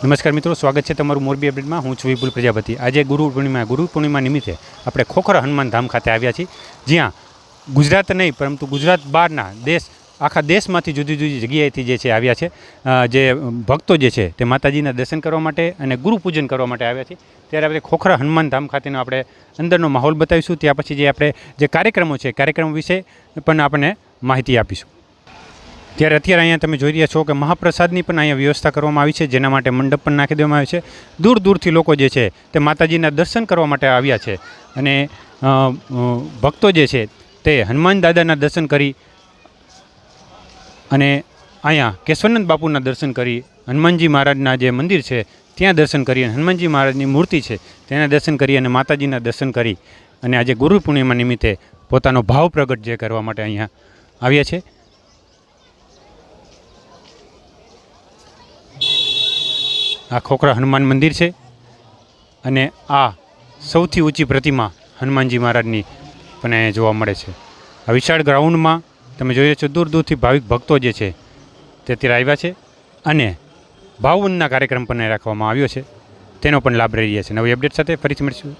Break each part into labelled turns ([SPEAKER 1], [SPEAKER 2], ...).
[SPEAKER 1] નમસ્કાર મિત્રો, સ્વાગત છે તમારું મોરબી અપડેટમાં. હું છું વિપુલ પ્રજાપતિ. આજે ગુરુ પૂર્ણિમા ગુરુ પૂર્ણિમા નિમિત્તે આપણે ખોખરા હનુમાન ધામ ખાતે આવ્યા છીએ. જ્યાં ગુજરાત નહીં, પરંતુ ગુજરાત બહારના દેશ, આખા દેશમાંથી જુદી જુદી જગ્યાએથી જે છે આવ્યા છે. જે ભક્તો જે છે તે માતાજીના દર્શન કરવા માટે અને ગુરુ પૂજન કરવા માટે આવ્યા છે. ત્યારે આપણે ખોખરા હનુમાન ધામ ખાતેનો આપણે અંદરનો માહોલ બતાવીશું. ત્યાં પછી જે આપણે જે કાર્યક્રમો છે, કાર્યક્રમ વિશે પણ આપણને માહિતી આપીશું. ત્યારે અત્યારે અહીંયા તમે જોઈ રહ્યા છો કે મહાપ્રસાદની પણ અહીંયા વ્યવસ્થા કરવામાં આવી છે, જેના માટે મંડપ પણ નાખી દેવામાં આવ્યો છે. દૂર દૂરથી લોકો જે છે તે માતાજીના દર્શન કરવા માટે આવ્યા છે. અને ભક્તો જે છે તે હનુમાન દાદાના દર્શન કરી અને અહીંયા કેશવનંદ બાપુના દર્શન કરી, હનુમાનજી મહારાજના જે મંદિર છે ત્યાં દર્શન કરી અને હનુમાનજી મહારાજની મૂર્તિ છે તેના દર્શન કરી અને માતાજીના દર્શન કરી અને આજે ગુરુ પૂર્ણિમા નિમિત્તે પોતાનો ભાવ પ્રગટ જે કરવા માટે અહીંયા આવ્યા છે. આ ખોખરા હનુમાન મંદિર છે અને આ સૌથી ઊંચી પ્રતિમા હનુમાનજી મહારાજની પણ અહીંયા જોવા મળે છે. આ વિશાળ ગ્રાઉન્ડમાં તમે જોઈએ છો, દૂર દૂરથી ભાવિક ભક્તો જે છે તે અત્યારે આવ્યા છે અને ભાવવનના કાર્યક્રમ પણ રાખવામાં આવ્યો છે. તેનો પણ લાભ રહી રહ્યા છે. નવી અપડેટ સાથે ફરીથી મળીશું.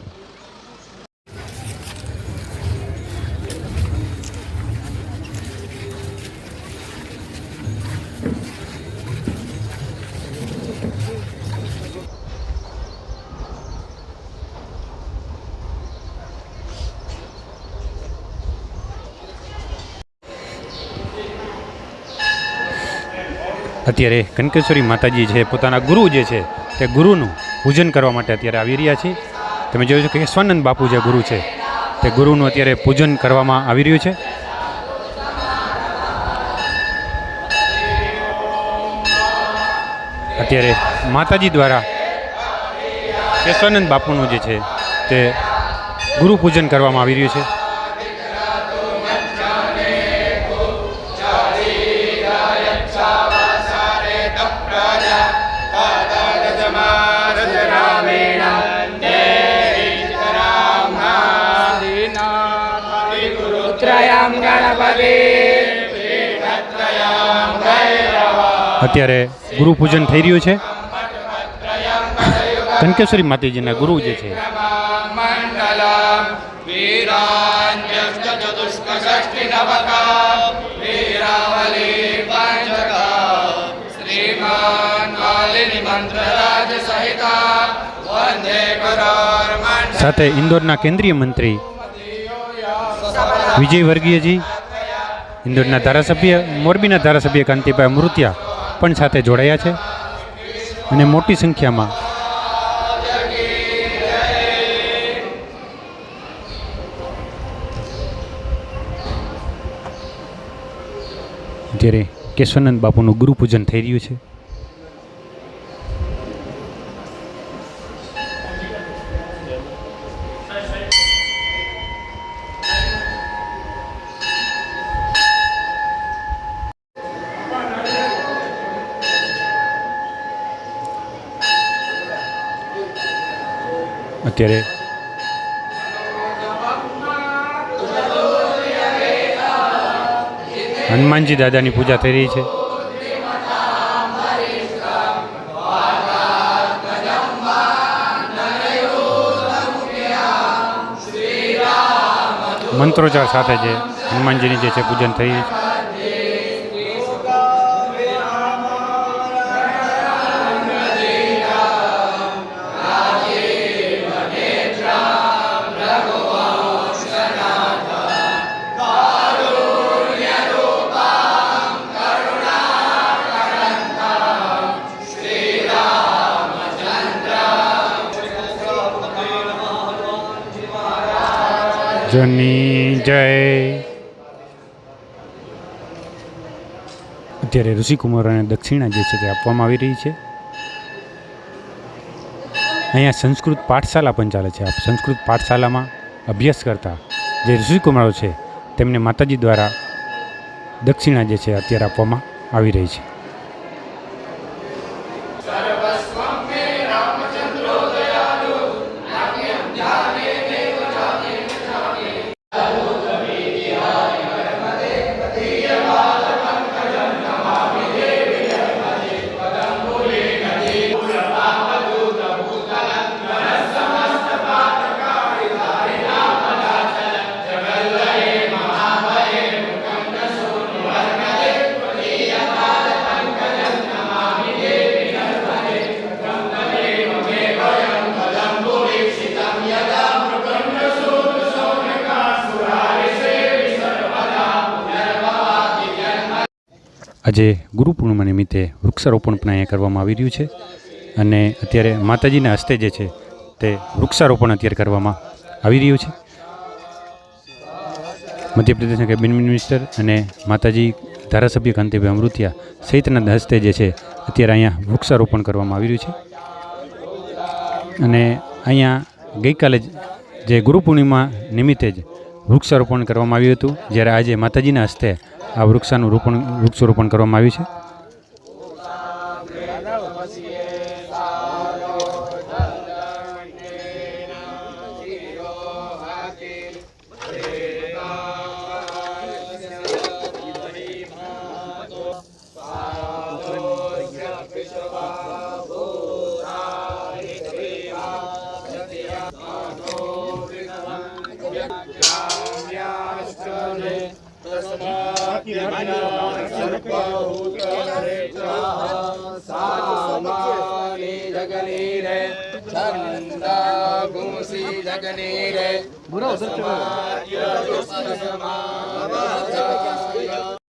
[SPEAKER 1] અત્યારે કનકેશ્વરી માતાજી છે પોતાના ગુરુ જે છે, તે ગુરુનું પૂજન કરવા માટે અત્યારે આવી રહ્યા છે. તમે જોયો છો કે સ્વાનંદ બાપુ જે ગુરુ છે, તે ગુરુનું અત્યારે પૂજન કરવામાં આવી રહ્યું છે. અત્યારે માતાજી દ્વારા કેશવાનંદ બાપુનું જે છે, તે ગુરુ પૂજન કરવામાં આવી રહ્યું છે. અત્યારે ગુરુ પૂજન થઈ રહ્યું છે. ધનકેશ્વરી માતાજીના ગુરુ જે છે. સાથે ઇન્દોરના કેન્દ્રીય મંત્રી વિજય વર્ગીયજી ઇન્દોરના ધારાસભ્ય, મોરબીના ધારાસભ્ય કાંતિભાઈ મૃત્યા પણ સાથે જોડાયા છે. અને મોટી સંખ્યામાં જ્યારે કેશવાનંદ બાપુનું ગુરુપૂજન થઈ રહ્યું છે. અત્યારે હનુમાનજી દાદાની પૂજા થઈ રહી છે. મંત્રોચ્ચાર સાથે જે હનુમાનજીની જે છે પૂજન થઈ રહ્યું છે. જની જય. અત્યારે ઋષિકુમાર અને દક્ષિણા જે છે તે આપવામાં આવી રહી છે. અહીંયા સંસ્કૃત પાઠશાલા પણ ચાલે છે. સંસ્કૃત પાઠશાલામાં અભ્યાસ કરતા જે ઋષિકુમારો છે, તેમને માતાજી દ્વારા દક્ષિણા જે છે અત્યારે આપવામાં આવી રહી છે. આજે ગુરુ પૂર્ણિમા નિમિત્તે વૃક્ષારોપણ પણ અહીંયા કરવામાં આવી રહ્યું છે. અને અત્યારે માતાજીના હસ્તે જે છે તે વૃક્ષારોપણ અત્યારે કરવામાં આવી રહ્યું છે. મધ્યપ્રદેશના કેબિનેટ મિનિસ્ટર અને માતાજી ધારાસભ્ય કાંતિભાઈ અમૃતિયા સહિતના હસ્તે જે છે અત્યારે અહીંયા વૃક્ષારોપણ કરવામાં આવી રહ્યું છે. અને અહીંયા ગઈકાલે જ જે ગુરુ પૂર્ણિમા નિમિત્તે જ વૃક્ષારોપણ કરવામાં આવ્યું હતું. જ્યારે આજે માતાજીના હસ્તે આ વૃક્ષાનું રોપણ વૃક્ષારોપણ કરવામાં આવ્યું છે.
[SPEAKER 2] સામાની જગની રે છંદા ગુંસી જગની રે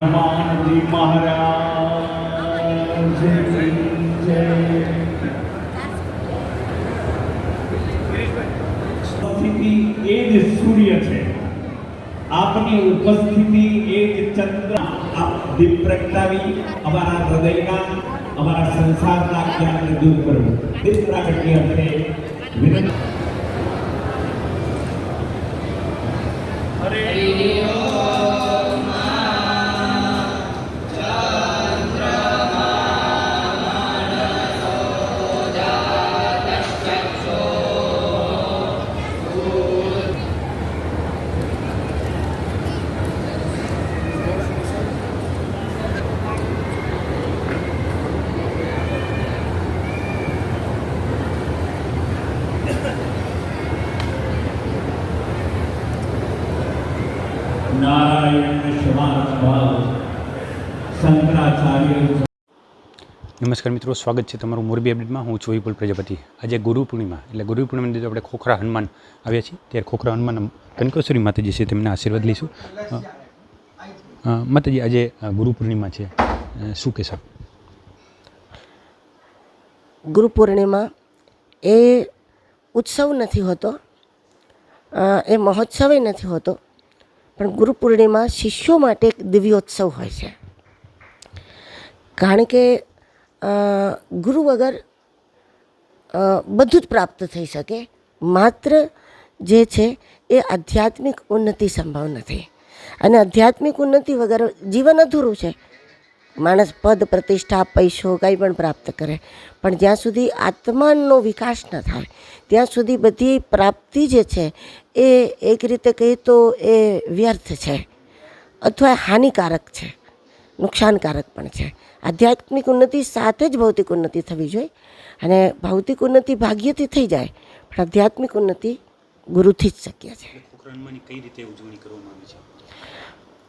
[SPEAKER 3] હનુમાનજી એ જ સૂર્ય છે આપની ઉપસ્થિતિ એ જ ચંદ્ર આપ દીપ પ્રગટાવી અમારા હૃદયના અમારા સંસારના જ્ઞાનને દૂર કરવું તે પ્રાગટ્ય અર્થે વિનંતી
[SPEAKER 1] નમસ્કાર મિત્રો, સ્વાગત છે તમારું મોરબી અપડેટમાં. હું છું વિપુલ પ્રજાપતિ. આજે ગુરુ પૂર્ણિમા, એટલે ગુરુ પૂર્ણિમા દિવસે આપણે ખોખરા હનુમાન આવ્યા છીએ. ત્યારે ખોખરા હનુમાન કનકેશ્વરી માતાજી છે, તેમના આશીર્વાદ લઈશું. માતાજી, આજે ગુરુ પૂર્ણિમા છે. શું શું કહેશો?
[SPEAKER 4] ગુરુ પૂર્ણિમા એ ઉત્સવ નથી હોતો. એ મહોત્સવ નથી હોતો. પણ ગુરુ પૂર્ણિમા શિષ્યો માટે એક દિવ્યોત્સવ હોય છે. કારણ કે ગુરુ વગર બધું જ પ્રાપ્ત થઈ શકે. માત્ર જે છે એ આધ્યાત્મિક ઉન્નતિ સંભવ નથી. અને આધ્યાત્મિક ઉન્નતિ વગર જીવન અધૂરું છે. માણસ પદ, પ્રતિષ્ઠા, પૈસો કંઈ પણ પ્રાપ્ત કરે. પણ જ્યાં સુધી આત્માનો વિકાસ ન થાય, ત્યાં સુધી બધી પ્રાપ્તિ જે છે એ એક રીતે કહીએ તો એ વ્યર્થ છે. અથવા હાનિકારક છે. નુકસાનકારક પણ છે. આધ્યાત્મિક ઉન્નતિ સાથે જ ભૌતિક ઉન્નતિ થવી જોઈએ અને ભૌતિક ઉન્નતિ ભાગ્યથી થઈ જાય પણ આધ્યાત્મિક ઉન્નતિ ગુરુથી જ શક્ય છે.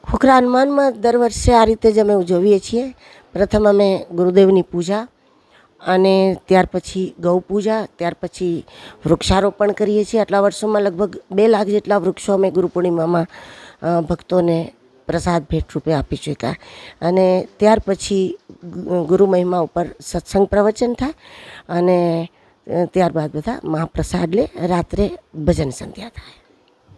[SPEAKER 1] ખોખરા
[SPEAKER 4] હનુમાનમાં દર વર્ષે આ રીતે જ અમે ઉજવીએ છીએ. પ્રથમ અમે ગુરુદેવની પૂજા અને ત્યાર પછી ગૌ પૂજા ત્યાર પછી વૃક્ષારોપણ કરીએ છીએ. આટલા વર્ષોમાં લગભગ બે લાખ જેટલા વૃક્ષો અમે ગુરુ પૂર્ણિમામાં ભક્તોને પ્રસાદ ભેટ રૂપે આપી ચૂક્યા અને ત્યાર પછી ગુરુ મહિમા ઉપર સત્સંગ પ્રવચન થાય અને ત્યારબાદ બધા મહાપ્રસાદ લે, રાત્રે ભજન સંધ્યા થાય.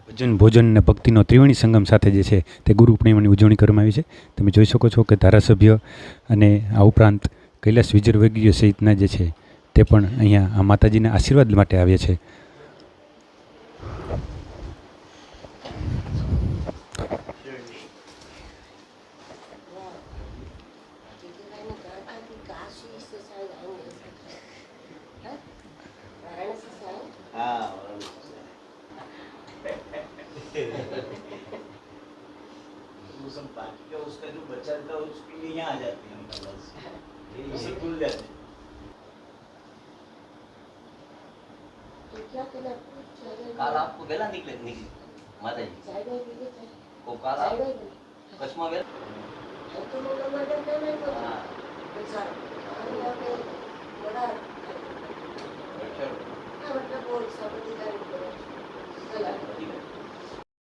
[SPEAKER 1] ભજન, ભોજન અને ભક્તિનો ત્રિવેણી સંગમ સાથે જે છે તે ગુરુ પૂર્ણિમાની ઉજવણી કરવામાં આવી છે. તમે જોઈ શકો છો કે ધારાસભ્ય અને આ ઉપરાંત કૈલાસ વિજયવર્ગીય સહિતના જે છે તે પણ અહીંયા આ માતાજીના આશીર્વાદ માટે આવ્યા છે.
[SPEAKER 5] दुनिया आ जाती है उनका बस। उसे भूल जाते काल
[SPEAKER 6] आपको गेला निकले निकले माता जी। को काल आप कस्मा गेला हाँ।
[SPEAKER 4] बड़ा अच्छा।